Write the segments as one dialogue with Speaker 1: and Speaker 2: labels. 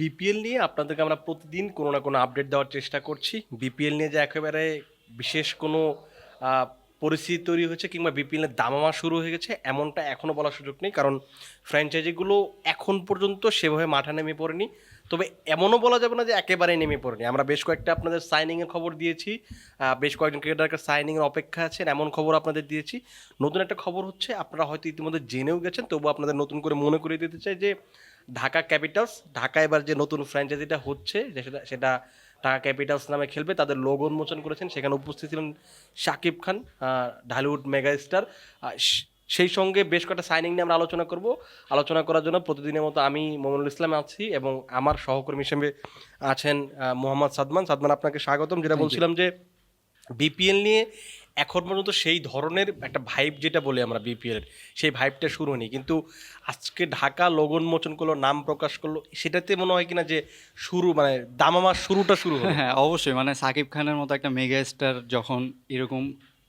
Speaker 1: BPL নিয়ে আপনাদেরকে আমরা প্রতিদিন কোনো না কোনো আপডেট দেওয়ার চেষ্টা করছি। বিপিএল নিয়ে যে একেবারে বিশেষ কোনো পরিস্থিতি তৈরি হয়েছে কিংবা বিপিএলের দামামা শুরু হয়ে গেছে, এমনটা এখনও বলার সুযোগ নেই। কারণ ফ্র্যাঞ্চাইজিগুলো এখন পর্যন্ত সেভাবে মাঠে নেমে পড়েনি। তবে এমনও বলা যাবে না যে একেবারে নেমে পড়েনি। আমরা বেশ কয়েকটা আপনাদের সাইনিংয়ের খবর দিয়েছি। বেশ কয়েকজন ক্রিকেটারকে সাইনিংয়ের অপেক্ষা আছেন, এমন খবর আপনাদের দিয়েছি। নতুন একটা খবর হচ্ছে, আপনারা হয়তো ইতিমধ্যে জেনেও গেছেন তবু আপনাদের নতুন করে মনে করিয়ে দিতে চাই যে ঢাকা ক্যাপিটালস ঢাকা এবার যে নতুন ফ্র্যাঞ্চাইজিটা হচ্ছে সেটা সেটা ঢাকা ক্যাপিটালস নামে খেলবে তাদের লোগো উন্মোচন করেছেন। সেখানে উপস্থিত ছিলেন শাকিব খান ঢালিউড মেগা স্টার সেই সঙ্গে বেশ কয়েকটা সাইনিং নিয়ে আমরা আলোচনা করব। আলোচনা করার জন্য প্রতিদিনের মতো আমি মোমিনুল ইসলাম আছি এবং আমার সহকর্মী হিসেবে আছেন মোহাম্মদ সাদমান। সাদমান আপনাকে স্বাগতম। যেটা বলছিলাম যে বিপিএল নিয়ে এখন পর্যন্ত সেই ধরনের একটা ভাইব যেটা বলি আমরা বিপিএল সেই ভাইবটা শুরু হয়নি। কিন্তু আজকে ঢাকা লগন মোচন করল নাম প্রকাশ করল, সেটাতে মনে হয় কিনা যে শুরু মানে দামামার শুরুটা শুরু
Speaker 2: হ্যাঁ অবশ্যই। মানে সাকিব খানের মতো একটা মেগা স্টার যখন এরকম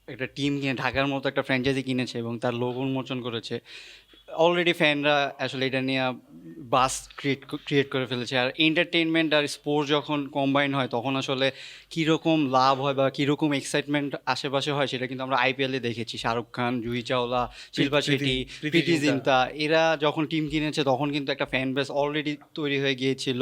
Speaker 2: একটা টিম কিনে, ঢাকার মতো একটা ফ্র্যাঞ্চাইজি কিনেছে এবং তার লোক উন্মোচন করেছে অলরেডি ফ্যানরা আসলে এটা নিয়ে বাস ক্রিয়েট ক্রিয়েট করে ফেলেছে। আর এন্টারটেনমেন্ট আর স্পোর্টস যখন কম্বাইন হয়, তখন আসলে কীরকম লাভ হয় বা কীরকম এক্সাইটমেন্ট আশেপাশে হয় সেটা কিন্তু আমরা আইপিএলে দেখেছি। শাহরুখ খান জুহি চাওলা শিল্পা শেট্টি
Speaker 1: প্রীতি। জিন্টা
Speaker 2: এরা যখন টিম কিনেছে তখন কিন্তু একটা ফ্যান বেস অলরেডি তৈরি হয়ে গিয়েছিল।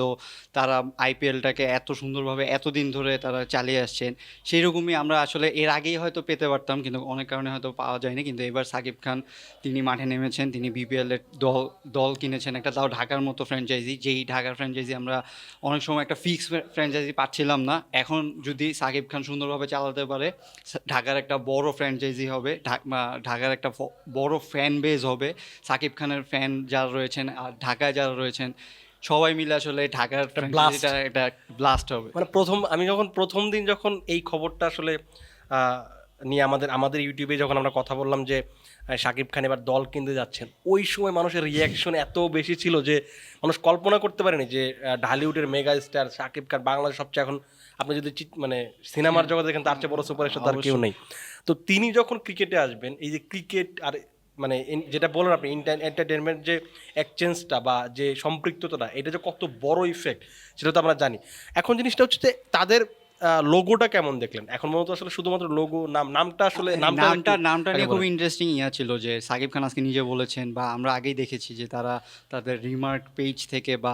Speaker 2: তারা আইপিএলটাকে এত সুন্দরভাবে এতদিন ধরে তারা চালিয়ে আসছেন। সেই রকমই আমরা আসলে এর আগেই হয়তো পেতে পারতাম কিন্তু অনেক কারণে হয়তো পাওয়া যায়নি। কিন্তু এবার সাকিব খান তিনি মাঠে নেমেছেন তিনি বিপিএলের দল দল কিনেছেন একটা তাও ঢাকার মতো ফ্র্যাঞ্চাইজি যেই ঢাকার ফ্র্যাঞ্চাইজি আমরা অনেক সময় একটা ফিক্স ফ্র্যাঞ্চাইজি পাচ্ছিলাম না। এখন যদি সাকিব খান সুন্দরভাবে চালাতে পারে ঢাকার একটা বড় ফ্র্যাঞ্চাইজি হবে ঢাকার একটা বড় ফ্যান বেজ হবে সাকিব খানের ফ্যান যারা রয়েছেন আর ঢাকায় যারা রয়েছেন সবাই মিলে আসলে ঢাকার একটা ব্লাস্ট হবে।
Speaker 1: মানে প্রথম আমি যখন প্রথম দিন যখন এই খবরটা আসলে নিয়ে আমাদের আমাদের ইউটিউবে যখন আমরা কথা বললাম যে শাকিব খান এবার দল কিনতে যাচ্ছেন। ওই সময় মানুষের রিয়াকশন এত বেশি ছিল যে মানুষ কল্পনা করতে পারেনি যে ঢালিউডের মেগা স্টার শাকিব খান বাংলাদেশ সবচেয়ে এখন আপনি যদি মানে সিনেমার জগতে দেখেন তার চেয়ে বড় সুপারস্টার তার কেউ নেই। তো তিনি যখন ক্রিকেটে আসবেন এই যে ক্রিকেট আর মানে যেটা বলেন আপনি এন্টারটেনমেন্ট যে এক্সচেঞ্জটা বা যে সম্পৃক্ততাটা এটা যে কত বড় ইফেক্ট সেটা তো আমরা জানি। এখন জিনিসটা হচ্ছে যে তাদের লোগোটা কেমন দেখলেন? এখন মূলত আসলে শুধুমাত্র লোগো নাম নামটা আসলে নামটা
Speaker 2: নামটা নিয়ে খুব ইন্টারেস্টিং ইয়া ছিল যে সাকিব খান আজকে নিজে বলেছেন বা আমরা আগেই দেখেছি যে তারা তাদের রিমার্ক পেজ থেকে বা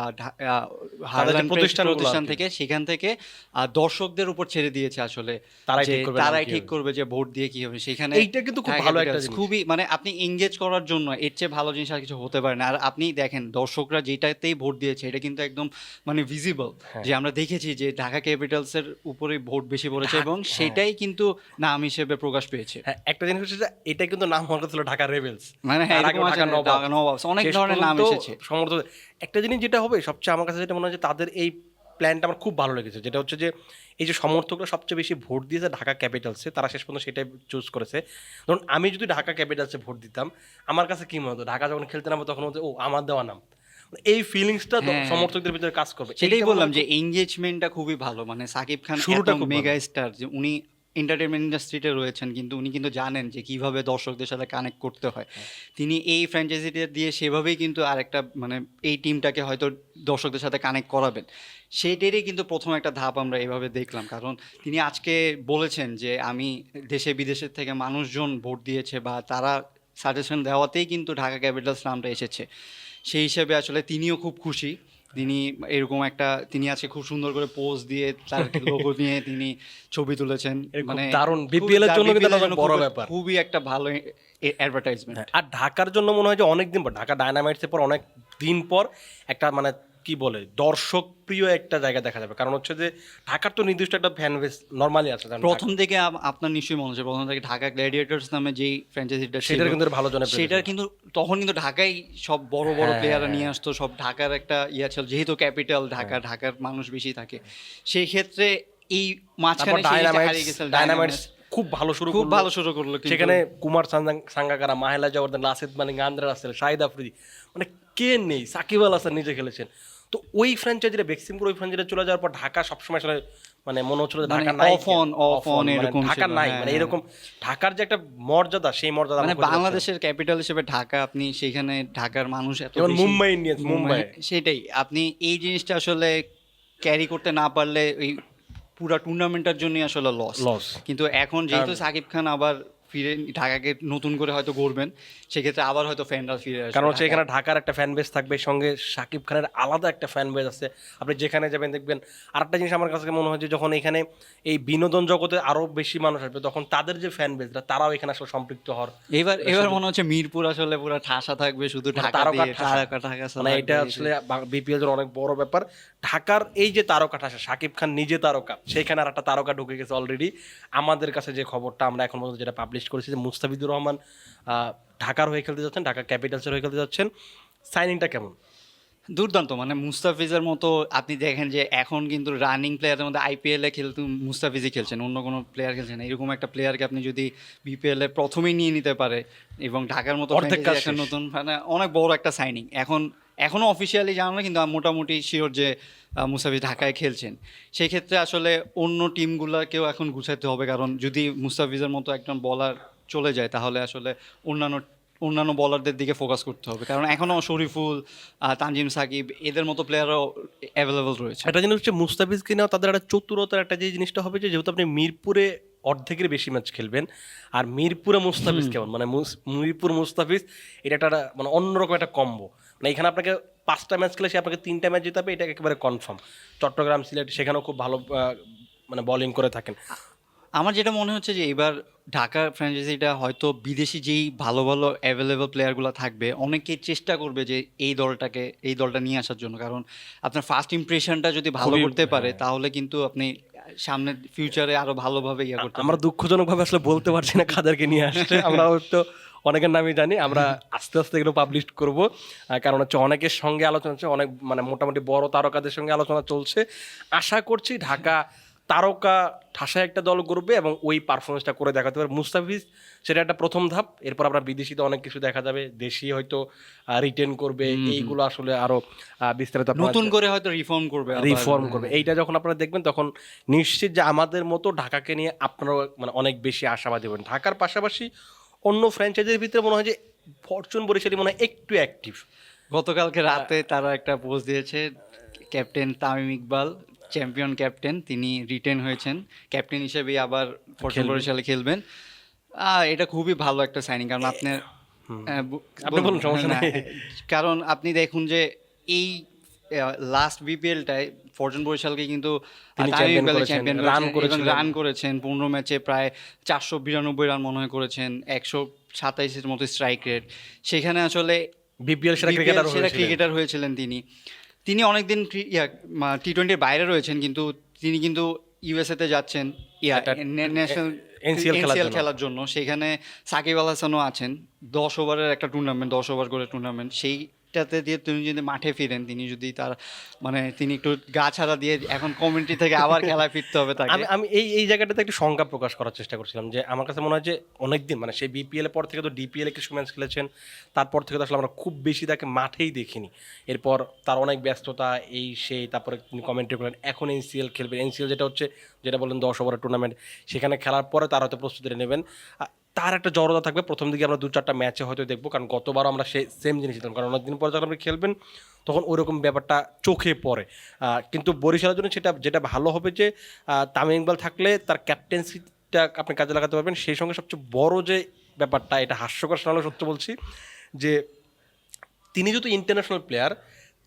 Speaker 1: প্রতিষ্ঠানগুলো
Speaker 2: প্রতিষ্ঠান থেকে সেখান থেকে দর্শকদের উপর ছেড়ে দিয়েছে আসলে
Speaker 1: তারাই ঠিক করবে
Speaker 2: তারাই ঠিক করবে যে ভোট দিয়ে কি হবে। সেখানে
Speaker 1: এইটা কিন্তু খুব ভালো একটা জিনিস।
Speaker 2: খুবই মানে আপনি এঙ্গেজ করার জন্য এর চেয়ে ভালো জিনিস আর কিছু হতে পারে না। আর আপনি দেখেন দর্শকরা যেটাতেই ভোট দিয়েছে এটা কিন্তু একদম মানে ভিজিবল
Speaker 1: হ্যাঁ।
Speaker 2: যে আমরা দেখেছি যে ঢাকা ক্যাপিটালসের উপরে ভোট বেশি পড়েছে এবং সেটাই কিন্তু নাম হিসেবে প্রকাশ পেয়েছে।
Speaker 1: হ্যাঁ একটা জিনিস হচ্ছে যে এটা কিন্তু নাম হওয়ার কথা ছিল ঢাকা রেবেলস
Speaker 2: মানে হ্যাঁ। অনেক ধরনের নাম এসেছে।
Speaker 1: সমর্থ একটা জিনিস যেটা হবে সবচেয়ে আমার কাছে যেটা মনে হয় যে তাদের এই প্ল্যানটা আমার খুব ভালো লেগেছে যেটা হচ্ছে যে এই যে সমর্থকরা সবচেয়ে বেশি ভোট দিয়েছে ঢাকা ক্যাপিটালসে তারা শেষ পর্যন্ত সেটাই চুজ করেছে। ধরুন আমি যদি ঢাকা ক্যাপিটালসে ভোট দিতাম আমার কাছে কি মনে হতো? ঢাকা যখন খেলতে নামবো তখন হতো ও আমার দেওয়া নাম। এই ফিলিংসটা
Speaker 2: হ্যাঁ।
Speaker 1: সমর্থকদের ভিতরে কাজ করবে।
Speaker 2: সেটাই বললাম যে এঙ্গেজমেন্টটা খুবই ভালো। মানে সাকিব খান
Speaker 1: শুরুটা
Speaker 2: মেগা স্টার যে উনি এন্টারটেনমেন্ট ইন্ডাস্ট্রিতে রয়েছেন কিন্তু উনি কিন্তু জানেন যে কীভাবে দর্শকদের সাথে কানেক্ট করতে হয়।
Speaker 1: হ্যাঁ।
Speaker 2: তিনি এই ফ্র্যাঞ্চাইজিটা দিয়ে সেভাবেই কিন্তু আরেকটা মানে এই টিমটাকে হয়তো দর্শকদের সাথে কানেক্ট করাবেন। সেইটারই কিন্তু প্রথম একটা ধাপ আমরা এভাবে দেখলাম। কারণ তিনি আজকে বলেছেন যে আমি দেশে বিদেশের থেকে মানুষজন ভোট দিয়েছে বা তারা সাজেশন দেওয়াতেই কিন্তু ঢাকা ক্যাপিটালস নামটা এসেছে। সেই হিসেবে আসলে তিনিও খুব খুশি। তিনি এরকম একটা তিনি আজকে খুব সুন্দর করে পোজ দিয়ে তার লোগো নিয়ে তিনি ছবি তুলেছেন।
Speaker 1: মানে দারুণ, BPL এর জন্য কিন্তু বড় ব্যাপার।
Speaker 2: খুবই একটা ভালো অ্যাডভার্টাইজমেন্ট
Speaker 1: আর ঢাকার জন্য মনে হয় যে অনেক দিন পর ঢাকা ডায়নামাইটসের পর অনেক দিন পর একটা মানে কি বলে দর্শক প্রিয় একটা জায়গা দেখা যাবে। কারণ হচ্ছে যে ঢাকার তো নির্দিষ্ট একটা ফ্যান বেস নর্মালি আছে।
Speaker 2: প্রথম থেকে আপনার নিশ্চয়ই মনে হচ্ছে প্রথম থেকে ঢাকা গ্ল্যাডিয়েটর্স নামে যেই ফ্র্যাঞ্চাইজিটা
Speaker 1: সেটার কিন্তু ভালো জনপ্রিয়তা
Speaker 2: সেটার কিন্তু তখন কিন্তু ঢাকায় সব বড় বড়
Speaker 1: হ্যাঁ,
Speaker 2: প্লেয়াররা
Speaker 1: হ্যাঁ।
Speaker 2: নিয়ে আসতো সব ঢাকার একটা ইয়া ছিল যেহেতু ক্যাপিটাল ঢাকা ঢাকার মানুষ বেশি থাকে। সেই ক্ষেত্রে এই মাঝখানে
Speaker 1: ডায়নামাইটস খুব ভালো শুরু
Speaker 2: খুব ভালো শুরু করল
Speaker 1: সেখানে কুমার সাঙ্গাকারা মাহেলা জওয়ার্দান লাসিদ মালিক আন্দ্রা রাসেল শাহিদ আফ্রিদি মানে কে নেই? সাকিব আল হাসান নিজে খেলেছেন। তো ওই ফ্র্যাঞ্চাইজিটা বেক্সিমপুর ওই ফ্র্যাঞ্চাইজিটা চলে যাওয়ার পর ঢাকা সবসময় আসলে মানে মনে হচ্ছিল যে
Speaker 2: মানে
Speaker 1: ঢাকা নাই
Speaker 2: on
Speaker 1: মানে
Speaker 2: এরকম
Speaker 1: ঢাকা নাই।
Speaker 2: হ্যাঁ,
Speaker 1: মানে
Speaker 2: হ্যাঁ।
Speaker 1: এরকম ঢাকার যে একটা মর্যাদা সেই মর্যাদা
Speaker 2: মানে। বাংলাদেশের ক্যাপিটাল হিসেবে ঢাকা আপনি সেখানে ঢাকার মানুষ এত বেশি-
Speaker 1: মুম্বাই ইন্ডিয়ান্স মুম্বাই
Speaker 2: সেটাই। আপনি এই জিনিসটা আসলে ক্যারি করতে না পারলে এই পুরা টুর্নামেন্টের জন্যই আসলে লস
Speaker 1: লস
Speaker 2: কিন্তু এখন যেহেতু সাকিব খান আবার ফিরে ঢাকাকে নতুন করে হয়তো গড়বেন সেক্ষেত্রে আবার হয়তো ফ্যানরা ফিরে আসবে
Speaker 1: কারণ হচ্ছে এখানে ঢাকার একটা ফ্যান বেস থাকবে সঙ্গে শাকিব খানের আলাদা একটা ফ্যান বেস আছে। আপনি যেখানে যাবেন দেখবেন আরেকটা জিনিস আমার কাছে মনে হয় যে যখন এখানে এই বিনোদন জগতে আরও বেশি মানুষ আসবে তখন তাদের যে ফ্যান বেসটা তারাও এখানে আসলে সম্পৃক্ত হওয়ার
Speaker 2: এবার এবার মনে হচ্ছে মিরপুর আসলে পুরো ঠাসা থাকবে শুধু
Speaker 1: মানে
Speaker 2: ঢাকা
Speaker 1: তারকা ঠাসা।
Speaker 2: তারকা
Speaker 1: মানে এটা আসলে বিপিএল এর অনেক বড় ব্যাপার। ঢাকার এই যে তারকাটা আছে শাকিব খান নিজে তারকা সেখানে আর একটা তারকা ঢুকে গেছে অলরেডি আমাদের কাছে যে খবরটা আমরা এখন পর্যন্ত যেটা পাবলিশ করেছি যে মুস্তাফিজুর রহমান ঢাকার হয়ে খেলতে যাচ্ছেন ঢাকা ক্যাপিটালসের হয়ে খেলতে যাচ্ছেন। সাইনিংটা কেমন?
Speaker 2: দুর্দান্ত মানে মুস্তাফিজের মতো আপনি দেখেন যে এখন কিন্তু রানিং প্লেয়ারের মধ্যে আইপিএল এ খেলতে মুস্তাফিজই খেলছেন অন্য কোনো প্লেয়ার খেলছেন এরকম একটা প্লেয়ারকে আপনি যদি বিপিএল এ প্রথমেই নিয়ে নিতে পারে এবং ঢাকার মতো। নতুন মানে অনেক বড় একটা সাইনিং এখন এখনও অফিসিয়ালি জানো না কিন্তু মোটামুটি শিওর যে মুস্তাফিজ ঢাকায় খেলছেন। সেই ক্ষেত্রে আসলে অন্য টিমগুলোকেও এখন গুছাতে হবে কারণ যদি মুস্তাফিজের মতো একজন বলার চলে যায় তাহলে আসলে অন্যান্য অন্যান্য বলারদের দিকে ফোকাস করতে হবে। কারণ এখনও শরীফুল তানজিম সাকিব এদের মতো প্লেয়ারও অ্যাভেলেবল রয়েছে।
Speaker 1: একটা জিনিস হচ্ছে মুস্তাফিজকে নেওয়া তাদের একটা চতুরতার একটা যে জিনিসটা হবে যে যেহেতু আপনি মিরপুরে অর্ধেকের বেশি ম্যাচ খেলবেন আর মিরপুরে মুস্তাফিজ কেমন? মানে মিরপুর মুস্তাফিজ এটা একটা মানে অন্যরকম একটা কম্বো মানে এখানে আপনাকে পাঁচটা ম্যাচ খেলে সে আপনাকে তিনটা ম্যাচ জিতাবে এটা একেবারে কনফার্ম চট্টগ্রাম সিলেট সেখানেও খুব ভালো মানে বোলিং করে থাকেন।
Speaker 2: আমার যেটা মনে হচ্ছে যে এবার ঢাকা ফ্র্যাঞ্চাইজিটা হয়তো বিদেশি যেই ভালো ভালো অ্যাভেলেবল প্লেয়ারগুলো থাকবে অনেকেই চেষ্টা করবে যে এই দলটাকে এই দলটা নিয়ে আসার জন্য। কারণ আপনার ফার্স্ট ইমপ্রেশনটা যদি ভালো করতে পারে
Speaker 1: হ্যাঁ।
Speaker 2: তাহলে কিন্তু আপনি সামনে ফিউচারে আরও ভালোভাবে ইয়ে করতে
Speaker 1: আমরা দুঃখজনকভাবে আসলে বলতে পারছি না কাদেরকে নিয়ে আসছে। আমরা হয়তো অনেকের নামই জানি আমরা আস্তে আস্তে এগুলো পাবলিশ করব। কারণ হচ্ছে অনেকের সঙ্গে আলোচনা হচ্ছে অনেক মানে মোটামুটি বড় তারকাদের সঙ্গে আলোচনা চলছে। আশা করছি ঢাকা তারকা ঠাসা একটা দল করবে এবং ওই পারফরমেন্সটা করে দেখাতে পারবে। মুস্তাফিজ সেটা একটা প্রথম ধাপ এরপর আমরা বিদেশিতে অনেক কিছু দেখা যাবে দেশি হয়তো রিটেন করবে এইগুলো আসলে আরও বিস্তারিত
Speaker 2: নতুন করে হয়তো রিফর্ম করবে
Speaker 1: রিফর্ম করবে। এইটা যখন আপনারা দেখবেন তখন নিশ্চিত যে আমাদের মতো ঢাকাকে নিয়ে আপনারাও মানে অনেক বেশি আশাবাদী হবেন। ঢাকার পাশাপাশি অন্য ফ্র্যাঞ্চাইজির ভিতরে মনে হয় যে ফরচুন বরিশালী মনে হয় একটু অ্যাক্টিভ
Speaker 2: গতকালকে রাতে তারা একটা পোস্ট দিয়েছে captain Tamim Iqbal champion captain তিনি রিটেন হয়েছেন। ক্যাপ্টেন হিসেবে আবার ফরচুন। বরিশালে খেলবেন। এটা খুবই ভালো একটা সাইনিং কারণ আপনার
Speaker 1: আপনি বলুন, সমস্যা
Speaker 2: কারণ আপনি দেখুন যে এই লাস্ট বিপিএলটায় ফরচুন বরিশালকে কিন্তু। রান করেছেন পনেরো ম্যাচে প্রায় চারশো বিরানব্বই রান মনে হয় করেছেন একশো সাতাইশের মতো স্ট্রাইক রেট সেখানে আসলে
Speaker 1: বিপিএল সেরা ক্রিকেটার
Speaker 2: হয়েছিলেন। তিনি। তিনি অনেকদিন টি টোয়েন্টির বাইরে রয়েছেন কিন্তু তিনি কিন্তু ইউএসএ তে যাচ্ছেন ন্যাশনাল
Speaker 1: খেলার জন্য।
Speaker 2: সেখানে সাকিব আল হাসানও আছেন। দশ ওভারের একটা টুর্নামেন্ট দশ ওভার করে টুর্নামেন্ট সেইটাতে দিয়ে তিনি যদি মাঠে ফিরেন, তিনি যদি তার মানে তিনি একটু গা ছাড়া দিয়ে এখন কমিউনিটি থেকে আবার খেলায় ফিরতে হবে তাকে।
Speaker 1: আমি আমি এই এই জায়গাটাতে একটু সংখ্যা প্রকাশ করার চেষ্টা করছিলাম যে আমার কাছে মনে হয় যে অনেকদিন মানে সেই বিপিএল এর পর থেকে তো ডিপিএল এ কিছু ম্যাচ খেলেছেন, তারপর থেকে তো আসলে আমরা খুব বেশি তাকে মাঠেই দেখিনি। এরপর তার অনেক ব্যস্ততা, এই সেই তারপরে তিনি কমেন্ট্রি করেন এখন এনসিএল খেলবেন। এনসিএল যেটা হচ্ছে, যেটা বললেন দশ ওভারের টুর্নামেন্ট সেখানে খেলার পরে তার হয়তো প্রস্তুতি নেবেন। তার একটা জড়তা থাকবে। প্রথম দিকে আমরা দু চারটা ম্যাচে হয়তো দেখব, কারণ গতবার আমরা সে সেম জিনিস দিতাম কারণ অনেকদিন পরে যখন আপনি খেলবেন, তখন ওইরকম ব্যাপারটা চোখে পড়ে। কিন্তু বরিশালের জন্য সেটা, যেটা ভালো হবে যে তামিম ইকবাল থাকলে তার ক্যাপ্টেন্সিটা আপনি কাজে লাগাতে পারবেন। সেই সঙ্গে সবচেয়ে বড় যে ব্যাপারটা, এটা হাস্যকর শোনালো সত্য বলছি, যে তিনি যেহেতু ইন্টারন্যাশনাল প্লেয়ার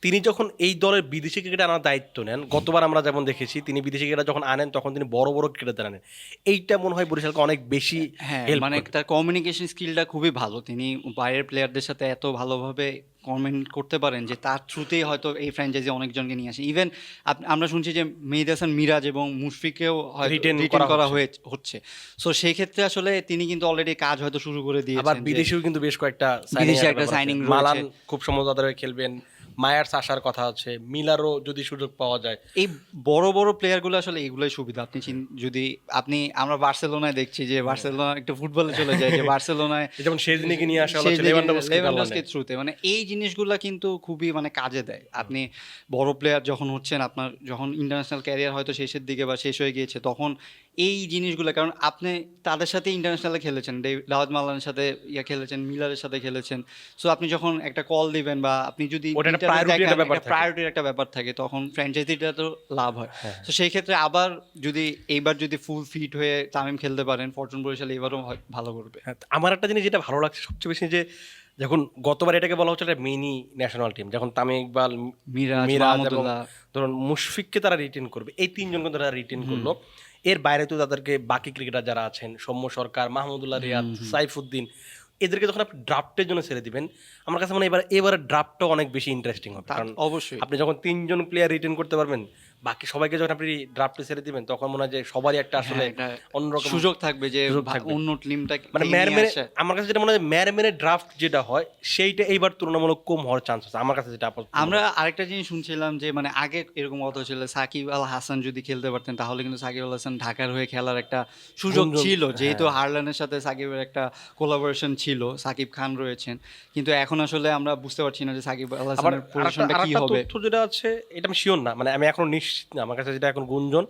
Speaker 1: তিনি যখন এই দলের বিদেশি ক্রিকেটে আনার দায়িত্ব নেন গতবার আমরা যেমন দেখেছি তিনি বিদেশি ক্রিকেটার যখন আনেন তখন তিনি বড় বড় ক্রিকেটার আনেন। এইটা মনে হয় বরিশালকে অনেক বেশি
Speaker 2: হ্যাঁ মানে তার কমিউনিকেশন স্কিলটা খুবই ভালো। তিনি বাইরের প্লেয়ারদের সাথে এত ভালোভাবে কমেন্ট করতে পারেন যে তার থ্রুতেই হয়তো এই ফ্র্যাঞ্চাইজি অনেকজনকে নিয়ে আসে। ইভেন আমরা শুনছি যে মেহিদ হাসান মিরাজ এবং মুশফিকেও রিটেন
Speaker 1: করা
Speaker 2: হয়ে হচ্ছে। সো সেই ক্ষেত্রে আসলে তিনি কিন্তু অলরেডি কাজ হয়তো শুরু করে
Speaker 1: আবার
Speaker 2: দিয়েছেন যে-
Speaker 1: বিদেশেও কিন্তু বেশ কয়েকটা
Speaker 2: বিদেশি একটা রয়েছে।
Speaker 1: মালান খুব সম্ভবত খেলবেন। মায়ার্স আসার কথা আছে মিলারও যদি সুযোগ পাওয়া যায়।
Speaker 2: এই বড় বড় প্লেয়ারগুলো আসলে এগুলোই সুবিধা। আপনি যদি আপনি আমরা বার্সেলোনায় দেখছি যে বার্সেলোনা একটু ফুটবলে চলে যায় যে বার্সেলোনায়
Speaker 1: যেমন সেজনিকে নিয়ে আসা হলো
Speaker 2: লেভানডস্কির থ্রুতে মানে এই জিনিসগুলো কিন্তু খুবই মানে কাজে দেয়। আপনি বড় প্লেয়ার যখন হচ্ছেন আপনার যখন ইন্টারন্যাশনাল ক্যারিয়ার হয়তো শেষের দিকে বা শেষ হয়ে গিয়েছে তখন এই জিনিসগুলো কারণ আপনি তাদের সাথে ইন্টারন্যাশনালে খেলেছেন দাওয়াত মাল্লানের সাথে ইয়া খেলেছেন মিলারের সাথে খেলেছেন। সো আপনি যখন একটা কল দিবেন বা আপনি যদি। প্রায়োরিটির একটা ব্যাপার থাকে। তখন ফ্র্যাঞ্চাইজিটা তো লাভ হয়।
Speaker 1: হ্যাঁ।
Speaker 2: তো সেই ক্ষেত্রে আবার যদি এইবার যদি ফুল ফিট হয়ে তামিম খেলতে পারেন ফরচুন বরিশাল এবারও ভালো করবে।
Speaker 1: হ্যাঁ, আমার একটা জিনিস যেটা ভালো লাগছে সবচেয়ে বেশি যে যখন গতবার এটাকে বলা হচ্ছে একটা মিনি ন্যাশনাল টিম যখন তামিম ইকবাল
Speaker 2: মিরাজ
Speaker 1: ধরুন মুশফিককে তারা রিটেন করবে এই তিনজনকে তারা রিটেন করল। এর বাইরে তো তাদেরকে বাকি ক্রিকেটার যারা আছেন সৌম্য সরকার মাহমুদুল্লাহ রিয়াদ সাইফুদ্দিন এদেরকে যখন আপনি ড্রাফটের জন্য ছেড়ে দিবেন আমার কাছে মনে হয় এবার এবারে ড্রাফটটা অনেক বেশি ইন্টারেস্টিং হবে। কারণ
Speaker 2: অবশ্যই।
Speaker 1: আপনি যখন তিনজন প্লেয়ার রিটার্ন করতে পারবেন বাকি সবাইকে যখন আপনি ড্রাফটে ছেড়ে দিবেন তখন মনে হয় যে সবারই একটা আসলে
Speaker 2: হ্যাঁ,
Speaker 1: অন্যরকম
Speaker 2: সুযোগ থাকবে যে। অন্য টিমটা
Speaker 1: মানে ম্যার মেরে আমার কাছে যেটা মনে হয় ম্যার মেরে ড্রাফট যেটা হয় সেইটা এইবার তুলনামূলক কম হওয়ার চান্স আছে। আমার কাছে যেটা
Speaker 2: আমরা আরেকটা জিনিস শুনছিলাম যে মানে আগে এরকম কথা ছিল সাকিব আল হাসান যদি খেলতে পারতেন তাহলে কিন্তু সাকিব আল হাসান ঢাকার হয়ে খেলার একটা সুযোগ ছিল। যেহেতু
Speaker 1: হ্যাঁ।
Speaker 2: হারলানের সাথে সাকিবের একটা কোলাবোরেশন ছিল সাকিব খান রয়েছেন। কিন্তু এখন আসলে আমরা বুঝতে পারছি না যে সাকিব আল হাসানের পজিশনটা কি হবে।
Speaker 1: যেটা আছে এটা আমি শিওর না। মানে আমি এখন নিশ্চিত না। আমার কাছে যেটা এখন গুঞ্জন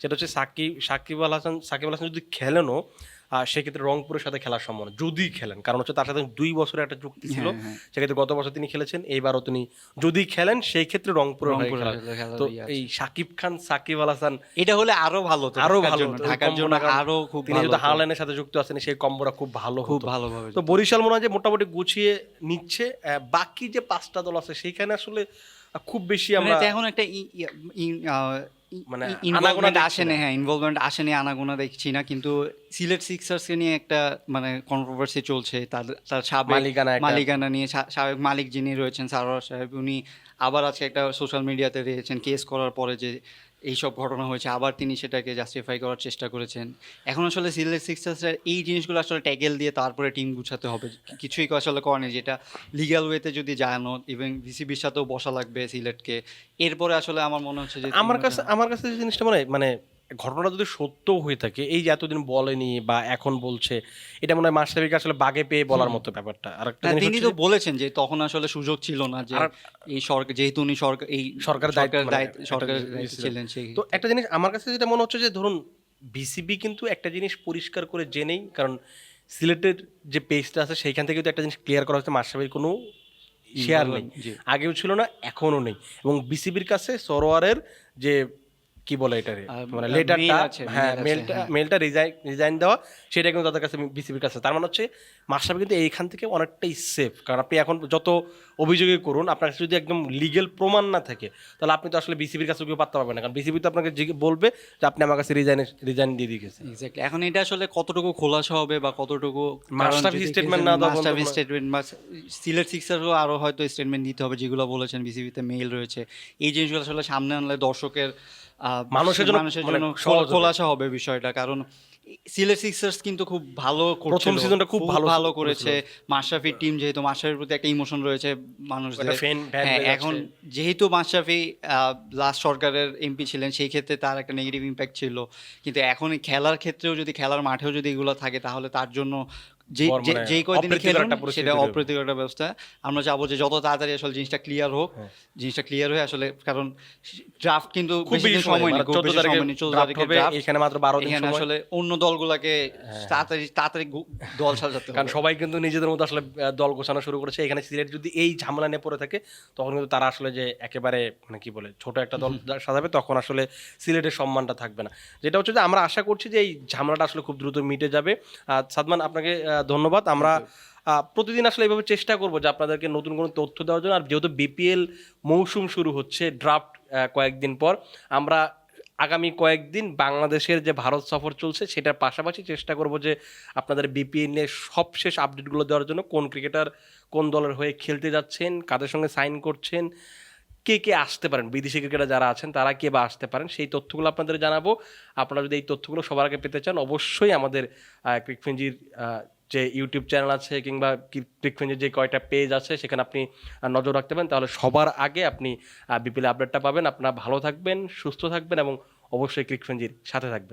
Speaker 1: সেটা হচ্ছে সাকিব সাকিব আল হাসান সাকিব আল হাসান যদি খেলেনও আহ, সেক্ষেত্রে রংপুরের সাথে খেলার সম্ভাবনা যদি খেলেন। কারণ হচ্ছে তার সাথে দুই বছরের একটা চুক্তি ছিল।
Speaker 2: হ্যাঁ, হ্যাঁ।
Speaker 1: সেক্ষেত্রে গত বছর তিনি খেলেছেন এইবারও তিনি যদি খেলেন সেই ক্ষেত্রে রংপুরের খেলার তো
Speaker 2: ইয়ে
Speaker 1: এই সাকিব খান সাকিব আল হাসান
Speaker 2: এটা হলে আরও ভালো আরও
Speaker 1: ভালো
Speaker 2: ঢাকার জন্য আরও খুব
Speaker 1: তিনি
Speaker 2: ভালো
Speaker 1: যেহেতু হারলাইনের সাথে যুক্ত আছেন সেই কম্বোটা খুব ভালো
Speaker 2: খুব ভালোভাবে
Speaker 1: তো বরিশাল মনে হয় যে মোটামুটি গুছিয়ে নিচ্ছে আহ, বাকি যে পাঁচটা দল আছে সেইখানে আসলে খুব বেশি
Speaker 2: মানে
Speaker 1: আমরা
Speaker 2: এখন একটা ই- ই- ই- আহ, ই-
Speaker 1: মানে
Speaker 2: ই-
Speaker 1: আনাগোনা
Speaker 2: আসেনি হ্যাঁ ইনভলভমেন্ট আসেনি আনাগোনা দেখছি না কিন্তু সিলেট সিক্সার্সকে নিয়ে একটা মানে কন্ট্রোভার্সি চলছে তার তার সাবেক
Speaker 1: মালিকানা
Speaker 2: মালিকানা নিয়ে সাবেক মালিক যিনি রয়েছেন সারোয়ার সাহেব উনি আবার আজকে একটা সোশ্যাল মিডিয়াতে রয়েছেন কেস করার পরে যে এইসব ঘটনা হয়েছে। আবার তিনি সেটাকে জাস্টিফাই করার চেষ্টা করেছেন। এখন আসলে সিলেট সিক্সার্সের এই জিনিসগুলো আসলে ট্যাগেল দিয়ে তারপরে টিম গুছাতে হবে। কিছুই আসলে করেনি। যেটা লিগ্যাল ওয়েতে যদি যায় না ইভেন বিসিবির সাথেও বসা লাগবে সিলেটকে। এরপরে আসলে আমার মনে হচ্ছে যে
Speaker 1: আমার কাছে আমার কাছে যে জিনিসটা মনে হয় মানে ঘটনাটা যদি সত্য হয়ে থাকে এই যে এতদিন বলেনি বা এখন বলছে এটা মনে হয় মাস্টারবিকে আসলে বাগে পেয়ে বলার মতো ব্যাপারটা। আর একটা
Speaker 2: তিনি তো বলেছেন যে তখন আসলে সুযোগ ছিল না যে এই সরকার যেহেতু উনি সরকার এই
Speaker 1: সরকার দায়িত্ব মানে ছিল।
Speaker 2: ছিলেন সেই
Speaker 1: তো একটা জিনিস আমার কাছে যেটা মনে হচ্ছে যে ধরুন বিসিবি কিন্তু একটা জিনিস পরিষ্কার করে জেনেই কারণ সিলেটের যে পেজটা আছে সেইখান থেকে তো একটা জিনিস ক্লিয়ার করা হচ্ছে মাস্টারবির কোনো শেয়ার নেই। আগেও ছিল না এখনও নেই। এবং বিসিবির কাছে সরোয়ারের যে কি বলে এটা
Speaker 2: রে
Speaker 1: মানে লেটারটা হ্যাঁ মেলটা। মেলটা রিজাইন রিজাইন দেওয়া সেটা কিন্তু তাদের কাছে বিসিবির কাছে তার মানে হচ্ছে মাস্টারবি কিন্তু এইখান থেকে অনেকটাই সেফ কারণ আপনি এখন যত অভিযোগই করুন আপনার কাছে যদি একদম লিগেল প্রমাণ না থাকে তাহলে আপনি তো আসলে বিসিবির কাছে কেউ পাত্তা পাবেন না। কারণ বিসিবি তো আপনাকে বলবে যে আপনি আমার কাছে রিজাইন রিজাইন দিয়ে দিয়ে গেছেন
Speaker 2: এক্স্যাক্টলি এখন এটা আসলে কতটুকু খোলাসা হবে বা কতটুকু
Speaker 1: মাস্টারফি statement না দেওয়া পর্যন্ত
Speaker 2: স্টেটমেন্ট বা সিলেট সিক্সারও আরও হয়তো স্টেটমেন্ট দিতে হবে যেগুলো বলেছেন বিসিবিতে মেইল রয়েছে। এই জিনিসগুলো আসলে সামনে আনলে দর্শকের
Speaker 1: মানুষের জন্য
Speaker 2: মানুষের
Speaker 1: মানে
Speaker 2: জন্য খোলাসা হবে বিষয়টা। কারণ সিলেট সিক্সার্স কিন্তু খুব ভালো
Speaker 1: প্রথম সিজনটা খুব ভালো
Speaker 2: ভালো করেছে। মাশরাফির টিম যেহেতু মাশরাফির প্রতি একটা ইমোশন রয়েছে মানুষদের। হ্যাঁ এখন যেহেতু মাশরাফি লাস্ট সরকারের এমপি ছিলেন সেই ক্ষেত্রে তার একটা নেগেটিভ ইম্প্যাক্ট ছিল। কিন্তু এখন খেলার ক্ষেত্রেও যদি খেলার মাঠেও যদি এগুলো থাকে তাহলে তার জন্য যেই কয়দিন খেলুন সেটা অপ্রীতিকর একটা ব্যবস্থা। আমরা চাবো যে যত তাড়াতাড়ি আসলে জিনিসটা ক্লিয়ার হোক
Speaker 1: হ্যাঁ।
Speaker 2: জিনিসটা ক্লিয়ার হয়ে আসলে কারণ ড্রাফট কিন্তু বেশি
Speaker 1: বেশি
Speaker 2: দিন
Speaker 1: সময়
Speaker 2: সময় নেই খুব বেশি সময় নেই চোদ্দ
Speaker 1: draft
Speaker 2: তারিখে
Speaker 1: হবে, এখানে মাত্র 12 দিন সময়।
Speaker 2: আসলে অন্য দলগুলোকে তাড়াতাড়ি তাড়াতাড়ি দল সাজাতে
Speaker 1: কারণ সবাই কিন্তু নিজেদের মতো আসলে দল গোছানো শুরু করেছে। এখানে সিলেট যদি এই ঝামেলা নিয়ে পড়ে থাকে তখন কিন্তু তারা আসলে যে একেবারে মানে কি বলে ছোট একটা দল সাজাবে তখন আসলে সিলেটের সম্মানটা থাকবে না। যেটা হচ্ছে যে আমরা আশা করছি যে এই ঝামেলাটা আসলে খুব দ্রুত মিটে যাবে। সাদমান আপনাকে ধন্যবাদ। আমরা প্রতিদিন আসলে এইভাবে চেষ্টা করব যে আপনাদেরকে নতুন কোনো তথ্য দেওয়ার জন্য। আর যেহেতু বিপিএল মৌসুম শুরু হচ্ছে ড্রাফট কয়েকদিন পর আমরা আগামী কয়েকদিন বাংলাদেশের যে ভারত সফর চলছে সেটার পাশাপাশি চেষ্টা করব যে আপনাদের বিপিএল নিয়ে সবশেষ আপডেটগুলো দেওয়ার জন্য কোন ক্রিকেটার কোন দলের হয়ে খেলতে যাচ্ছেন কাদের সঙ্গে সাইন করছেন কে কে আসতে পারেন বিদেশি ক্রিকেটার যারা আছেন তারা কে বা আসতে পারেন সেই তথ্যগুলো আপনাদের জানাব। আপনারা যদি এই তথ্যগুলো সবার আগে পেতে চান অবশ্যই আমাদের ক্রিকফেঞ্জির যে ইউটিউব চ্যানেল আছে কিংবা ক্রিকফেঞ্জের যে কয়টা পেজ আছে, সেখানে আপনি নজর রাখতে পারেন। তাহলে সবার আগে আপনি বিপিএল আপডেটটা পাবেন। আপনারা ভালো থাকবেন, সুস্থ থাকবেন এবং অবশ্যই ক্রিকফেঞ্জির সাথে থাকবেন।